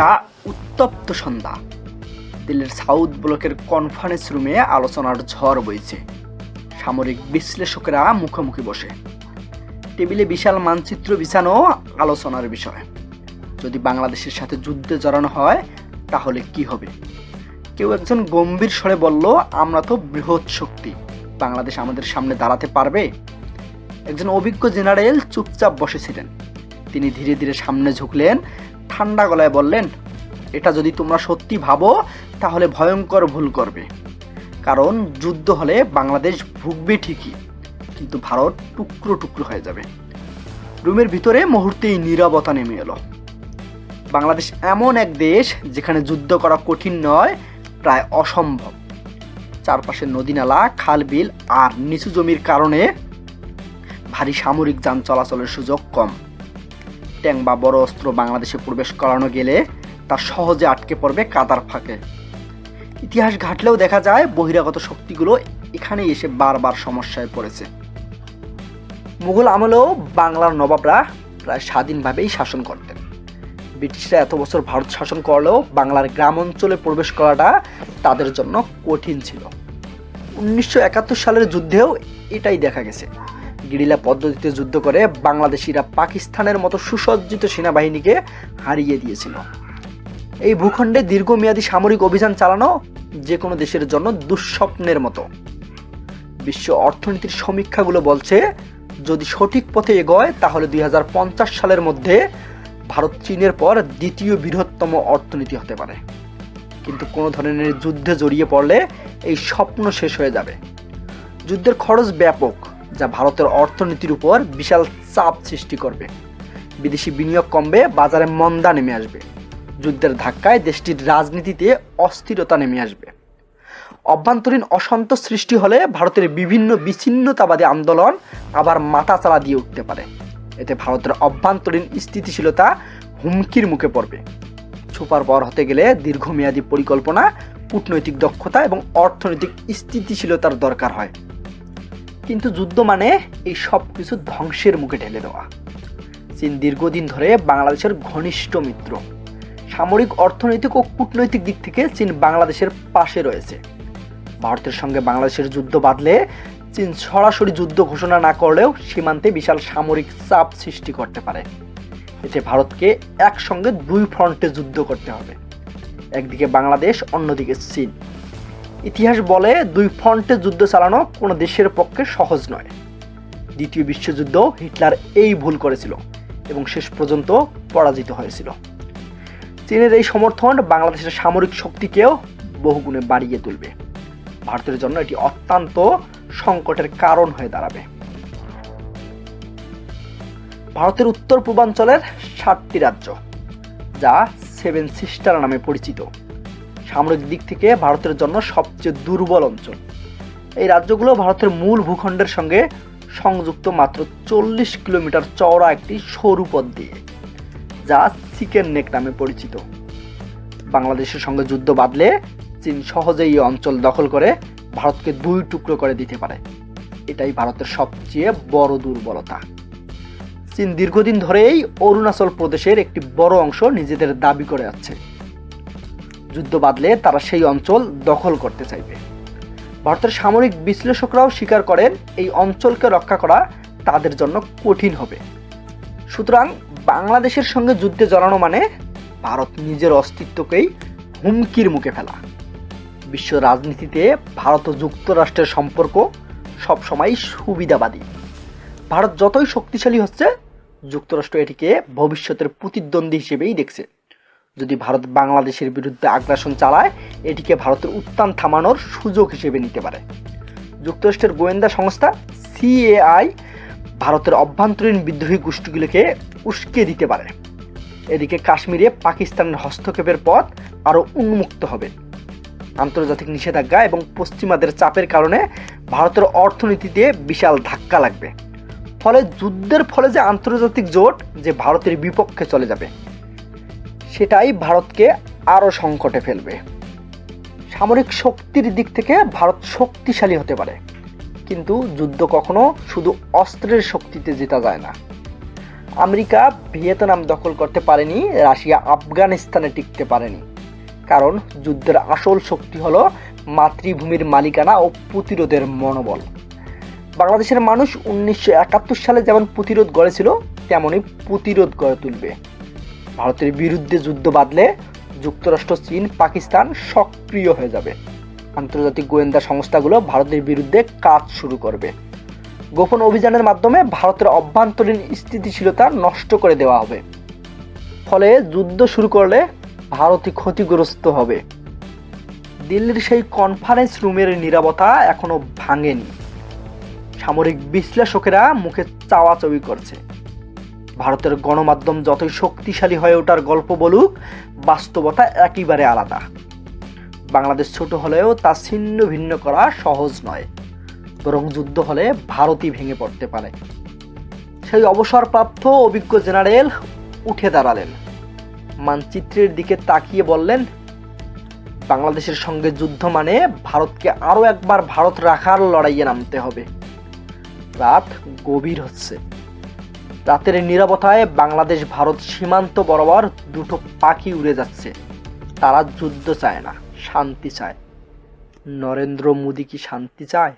একটা উত্তপ্ত সন্ধ্যা। দিল্লির সাউথ ব্লকের কনফারেন্স রুমে আলোচনার ঝড় বইছে। সামরিক বিশ্লেষকেরা মুখোমুখি বসে। টেবিলে বিশাল মানচিত্র বিছানো আলোচনার বিষয়। যদি বাংলাদেশের সাথে যুদ্ধে জড়ানো হয়, তাহলে কি হবে? কেউ একজন গম্ভীর স্বরে বলল, আমরা তো বৃহৎ শক্তি। বাংলাদেশ আমাদের সামনে দাঁড়াতে পারবে? একজন অভিজ্ঞ জেনারেল চুপচাপ বসেছিলেন। তিনি ধীরে ধীরে সামনে ঝুঁকলেন ঠান্ডা গলায় বললেন, এটা যদি তোমরা সত্যি ভাবো, তাহলে ভয়ঙ্কর ভুল করবে। কারণ যুদ্ধ হলে বাংলাদেশ ভুগবে ঠিকই, কিন্তু ভারত টুকরো টুকরো হয়ে যাবে। রুমের ভিতরে মুহূর্তেই নীরবতা নেমে এলো। বাংলাদেশ এমন এক দেশ যেখানে যুদ্ধ করা কঠিন নয়, প্রায় অসম্ভব। চারপাশে নদীনালা খাল বিল আর নিচু জমির কারণে ভারী সামরিক যান চলাচলের সুযোগ কম। ট্যাং বা বড় অস্ত্র বাংলাদেশে প্রবেশ করানো গেলে তা সহজে আটকে পড়বে কাদার ফাঁকে। ইতিহাস ঘাটলেও দেখা যায় বহিরাগত শক্তিগুলো এখানেই এসে বারবার সমস্যায় পড়েছে। মুঘল আমলেও বাংলার নবাবরা প্রায় স্বাধীনভাবেই শাসন করতেন। ব্রিটিশরা এত বছর ভারত শাসন করলেও বাংলার গ্রাম অঞ্চলে প্রবেশ করাটা তাদের জন্য কঠিন ছিল। উনিশশো একাত্তর সালের যুদ্ধেও এটাই দেখা গেছে। গিরিলা পদ্ধতিতে যুদ্ধ করে বাংলাদেশিরা পাকিস্তানের মতো সুসজ্জিত সেনাবাহিনীকে হারিয়ে দিয়েছিল। এই ভূখণ্ডে দীর্ঘমেয়াদী সামরিক অভিযান চালানো যে কোনো দেশের জন্য দুঃস্বপ্নের মতো। বিশ্ব অর্থনীতির সমীক্ষাগুলো বলছে, যদি সঠিক পথে এগোয়, তাহলে দুই হাজার পঞ্চাশ সালের মধ্যে ভারত চীনের পর দ্বিতীয় বৃহত্তম অর্থনীতি হতে পারে। কিন্তু কোনো ধরনের যুদ্ধে জড়িয়ে পড়লে এই স্বপ্ন শেষ হয়ে যাবে। যুদ্ধের খরচ ব্যাপক। যা ভারতের অর্থনীতির উপর বিশাল চাপ সৃষ্টি করবে। বিদেশি বিনিয়োগ কমবে, বাজারে মন্দা নেমে আসবে। যুদ্ধের ধাক্কায় দেশটির রাজনীতিতে অস্থিরতা নেমে আসবে। অভ্যন্তরীণ অসন্তোষ সৃষ্টি হলে ভারতের বিভিন্ন বিচ্ছিন্নতাবাদী আন্দোলন আবার মাথাচাড়া দিয়ে উঠতে পারে। এতে ভারতের অভ্যন্তরীণ স্থিতিশীলতা হুমকির মুখে পড়বে। সুপার পাওয়ার হতে গেলে দীর্ঘমেয়াদী পরিকল্পনা, কূটনৈতিক দক্ষতা এবং অর্থনৈতিক স্থিতিশীলতার দরকার হয়। কিন্তু যুদ্ধ মানে এই সব কিছু ধ্বংসের মুখে ঢেলে দেওয়া। চীন দীর্ঘদিন ধরে বাংলাদেশের ঘনিষ্ঠ মিত্র। সামরিক, অর্থনৈতিক ও কূটনৈতিক দিক থেকে চীন বাংলাদেশের পাশে রয়েছে। ভারতের সঙ্গে বাংলাদেশের যুদ্ধ বাঁধলে চীন সরাসরি যুদ্ধ ঘোষণা না করলেও সীমান্তে বিশাল সামরিক চাপ সৃষ্টি করতে পারে। এতে ভারতকে একসঙ্গে দুই ফ্রন্টে যুদ্ধ করতে হবে। একদিকে বাংলাদেশ, অন্যদিকে চীন। ইতিহাস বলে দুই ফ্রন্টে যুদ্ধ চালানো কোনো দেশের পক্ষে সহজ নয়। দ্বিতীয় বিশ্বযুদ্ধ হিটলার এই ভুল করেছিল এবং শেষ পর্যন্ত পরাজিত হয়েছিল। চীনের এই সমর্থন বাংলাদেশের সামরিক শক্তিকেও বহুগুণে বাড়িয়ে তুলবে। ভারতের জন্য এটি অত্যন্ত সংকটের কারণ হয়ে দাঁড়াবে। ভারতের উত্তর পূর্বাঞ্চলের সাতটি রাজ্য, যা সেভেন সিস্টার নামে পরিচিত। সামরিক দিক থেকে ভারতের জন্য সবচেয়ে দুর্বল অঞ্চল। এই রাজ্যগুলো ভারতের মূল ভূখণ্ডের সঙ্গে সংযুক্ত মাত্র চল্লিশ কিলোমিটার চওড়া একটি সরু পথ দিয়ে, যা চিকেন নেক নামে পরিচিত। বাংলাদেশের সঙ্গে যুদ্ধ বাঁধলে চীন সহজেই এই অঞ্চল দখল করে ভারতকে দুই টুকরো করে দিতে পারে। এটাই ভারতের সবচেয়ে বড় দুর্বলতা। চীন দীর্ঘদিন ধরেই অরুণাচল প্রদেশের একটি বড় অংশ নিজেদের দাবি করে আছে যুদ্ধ বাঁধলে তারা সেই অঞ্চল দখল করতে চাইবে। ভারতের সামরিক বিশ্লেষকরাও স্বীকার করেন, এই অঞ্চলকে রক্ষা করা তাদের জন্য কঠিন হবে। সুতরাং বাংলাদেশের সঙ্গে যুদ্ধে জড়ানো মানে ভারত নিজের অস্তিত্বকেই হুমকির মুখে ফেলা। বিশ্ব রাজনীতিতে ভারত ও যুক্তরাষ্ট্রের সম্পর্ক সবসময় সুবিধাবাদী। ভারত যতই শক্তিশালী হচ্ছে, যুক্তরাষ্ট্র এটিকে ভবিষ্যতের প্রতিদ্বন্দ্বী হিসেবেই দেখছে। যদি ভারত বাংলাদেশের বিরুদ্ধে আগ্রাসন চালায়, এটিকে ভারতের উত্থান থামানোর সুযোগ হিসেবে নিতে পারে। যুক্তরাষ্ট্রের গোয়েন্দা সংস্থা সিএআই ভারতের অভ্যন্তরীণ বিদ্রোহী গোষ্ঠীগুলোকে উস্কে দিতে পারে। এদিকে কাশ্মীরে পাকিস্তানের হস্তক্ষেপের পথ আরও উন্মুক্ত হবে। আন্তর্জাতিক নিষেধাজ্ঞা এবং পশ্চিমাদের চাপের কারণে ভারতের অর্থনীতিতে বিশাল ধাক্কা লাগবে। ফলে যুদ্ধের ফলে যে আন্তর্জাতিক জোট, যে ভারতের বিপক্ষে চলে যাবে। সেটাই ভারতকে আরও সংকটে ফেলবে। সামরিক শক্তির দিক থেকে ভারত শক্তিশালী হতে পারে। কিন্তু যুদ্ধ কখনো শুধু অস্ত্রের শক্তিতে জেতা যায় না। আমেরিকা ভিয়েতনাম দখল করতে পারেনি, রাশিয়া আফগানিস্তানে টিকতে পারেনি। কারণ যুদ্ধের আসল শক্তি হলো মাতৃভূমির মালিকানা ও প্রতিরোধের মনোবল। বাংলাদেশের মানুষ উনিশশো একাত্তর সালে যেমন প্রতিরোধ গড়েছিল, তেমনই প্রতিরোধ গড়ে তুলবে। ভারতের বিরুদ্ধে যুদ্ধ বাঁধলে যুক্তরাষ্ট্র, চীন, পাকিস্তান সক্রিয় হয়ে যাবে। আন্তর্জাতিক গোয়েন্দা সংস্থাগুলো ভারতের বিরুদ্ধে কাজ শুরু করবে। গোপন অভিযানের মাধ্যমে ভারতের অভ্যন্তরীণ স্থিতিশীলতা নষ্ট করে দেওয়া হবে। ফলে যুদ্ধ শুরু করলে ভারতই ক্ষতিগ্রস্ত হবে। দিল্লির সেই কনফারেন্স রুমের নিরাপত্তা এখনও ভাঙেনি। সামরিক বিশ্লেষকেরা মুখে চাওয়াচাওয়ি করছে। ভারতের গণমাধ্যম যতই শক্তিশালী হয়ে ওঠার গল্প বলুক, বাস্তবতা একেবারে আলাদা। বাংলাদেশ ছোট হলেও তা ছিন্ন ভিন্ন করা সহজ নয়, বরং যুদ্ধ হলে ভারতই ভেঙে পড়তে পারে। সেই অবসরপ্রাপ্ত অভিজ্ঞ জেনারেল উঠে দাঁড়ালেন। মানচিত্রের দিকে তাকিয়ে বললেন, বাংলাদেশের সঙ্গে যুদ্ধ মানে ভারতকে আরও একবার ভারত রাখার লড়াইয়ে নামতে হবে। রাত গভীর হচ্ছে। রাতের নিরাপত্তায় বাংলাদেশ, ভারত সীমান্ত বরাবর দুটো পাখি উড়ে যাচ্ছে। তারা যুদ্ধ চায় না, শান্তি চায়। নরেন্দ্র মোদী কি শান্তি চায়?